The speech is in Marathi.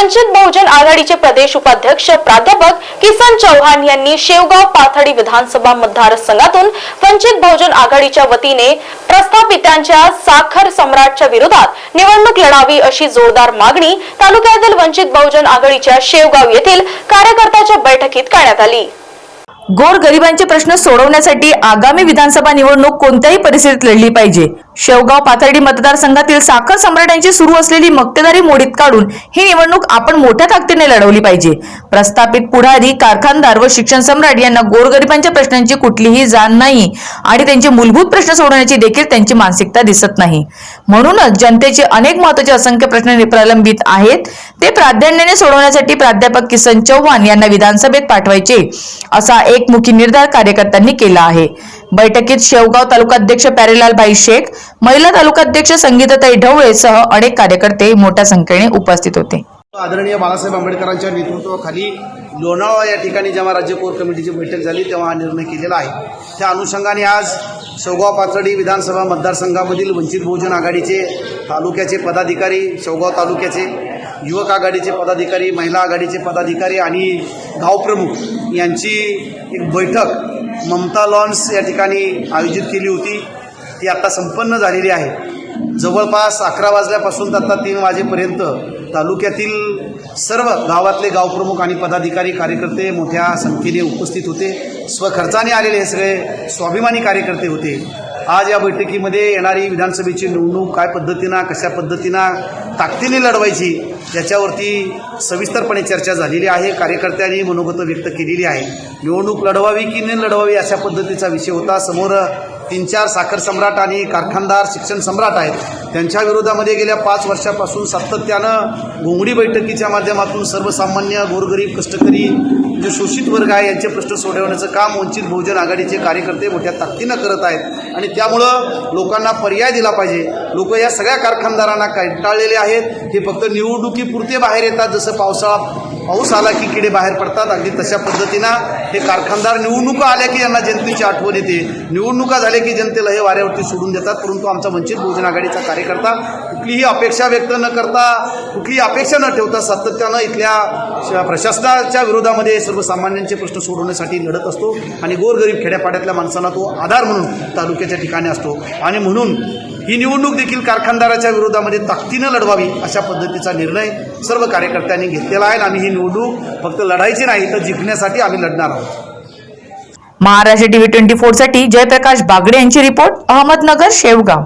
वंचित बहुजन आघाडीचे प्रदेश उपाध्यक्ष प्राध्यापक किसन चौहान यांनी शेवगाव पाथडी विधानसभा मतदारसंघातून वंचित बहुजन आघाडीच्या वतीने प्रस्थापितांच्या साखर सम्राटच्या विरोधात निवडणूक लढावी अशी जोरदार मागणी तालुक्यातील वंचित बहुजन आघाडीच्या शेवगाव येथील कार्यकर्त्याच्या बैठकीत करण्यात आली. गोर गरिबांचे प्रश्न सोडवण्यासाठी आगामी विधानसभा निवडणूक कोणत्याही परिस्थितीत लढली पाहिजे. शेवगाव पाथर्डी मतदारसंघातील साखर सम्राटांची सुरू असलेली मक्तेदारी मोडीत काढून ही निवडणूक आपण मोठ्या ताकदीने लढवली पाहिजे. प्रस्थापित पुढारी कारखानदार व शिक्षण सम्राट यांना गोरगरिबांच्या प्रश्नांची कुठलीही जाण नाही आणि त्यांचे मूलभूत प्रश्न सोडवण्याची देखील त्यांची मानसिकता दिसत नाही. म्हणूनच जनतेचे अनेक महत्त्वाचे असंख्य प्रश्न प्रलंबित आहेत. ते प्राधान्याने सोडवण्यासाठी प्राध्यापक किसन चव्हाण यांना विधानसभेत पाठवायचे असा एकमुखी निर्धार कार्यकर्त्यांनी केला आहे. बैठकीत शेवगाव तालुकाध्यक्ष प्यारेलाल भाई शेख महिला तालुकाध्यक्ष संगीताताई ढवळे सह अनेक कार्यकर्ते मोठ्या संख्येने उपस्थित होते. आदरणीय बाळासाहेब आंबेडकरांच्या नेतृत्वाखाली लोणावळा या ठिकाणी जेव्हा राज्य कोर कमिटीची बैठक झाली तेव्हा हा निर्णय केलेला आहे. त्या अनुषंगाने आज शेवगाव पाचडी विधानसभा मतदारसंघामधील वंचित बहुजन आघाडीचे तालुक्याचे पदाधिकारी शेवगाव तालुक्याचे युवक आघाडीचे पदाधिकारी महिला आघाडीचे पदाधिकारी आणि गावप्रमुख यांची एक बैठक ममता लॉन्स या ठिकाणी आयोजित केली होती. ती आता संपन्न झालेली आहे. जवळपास अकरा वाजल्यापासून तर आता तीन वाजेपर्यंत तालुक्यातील सर्व गावातले गावप्रमुख आणि पदाधिकारी कार्यकर्ते मोठ्या संख्येने उपस्थित होते. स्वखर्चाने आलेले हे सगळे स्वाभिमानी कार्यकर्ते होते. आज या बैठकीमध्ये येणारी विधानसभेची निवडणूक काय पद्धतीनं कशा पद्धतीनं ताकदीने लढवायची याच्यावरती सविस्तरपणे चर्चा झालेली आहे. कार्यकर्त्यांनी मनोगत व्यक्त केलेली आहे. निवडणूक लढवावी की न लढवावी अशा पद्धतीचा विषय होता. समोर तीन चार साखर सम्राट आणि कारखानदार शिक्षण सम्राट आहेत. त्यांच्या विरोधामध्ये गेल्या पाच वर्षापासून सातत्यानं घोंगडी बैठकीच्या माध्यमातून सर्वसामान्य गोरगरीब कष्टकरी जे शोषित वर्ग आहे यांचे प्रश्न सोडवण्याचं काम वंचित बहुजन आघाडीचे कार्यकर्ते मोठ्या ताकदीनं करत आहेत. आणि त्यामुळं लोकांना पर्याय दिला पाहिजे. लोक या सगळ्या कारखानदारांना कंटाळलेले आहेत. हे फक्त निवडणुकीपुरते बाहेर येतात. जसं पावसाळा पाऊस आला की किडे बाहेर पडतात. अगदी तशा पद्धतीनं हे कारखानदार निवडणुका आल्या की यांना जनतेची आठवण येते. निवडणुका झाल्या की जनतेला हे वाऱ्यावरती सोडून देतात. परंतु आमचा वंचित बहुजन आघाडीचा कार्यकर्ता कुठलीही अपेक्षा व्यक्त न करता कुठलीही अपेक्षा न ठेवता सातत्यानं इथल्या श- प्रशासनाच्या विरोधामध्ये सर्वसामान्यांचे प्रश्न सोडवण्यासाठी लढत असतो आणि गोरगरीब खेड्यापाड्यातल्या माणसांना तो आधार म्हणून तालुक्याच्या ठिकाणी असतो. आणि म्हणून ही निवडणूक देखील कारखानदाराच्या विरोधामध्ये ताकदीनं लढवावी अशा पद्धतीचा निर्णय सर्व कार्यकर्त्यांनी घेतलेला आहे. आणि ही निवडणूक फक्त लढायची नाही तर जिंकण्यासाठी आम्ही लढणार आहोत. महाराष्ट्र टीव्ही ट्वेंटी फोरसाठी जयप्रकाश बागडे यांची रिपोर्ट अहमदनगर शेवगाव.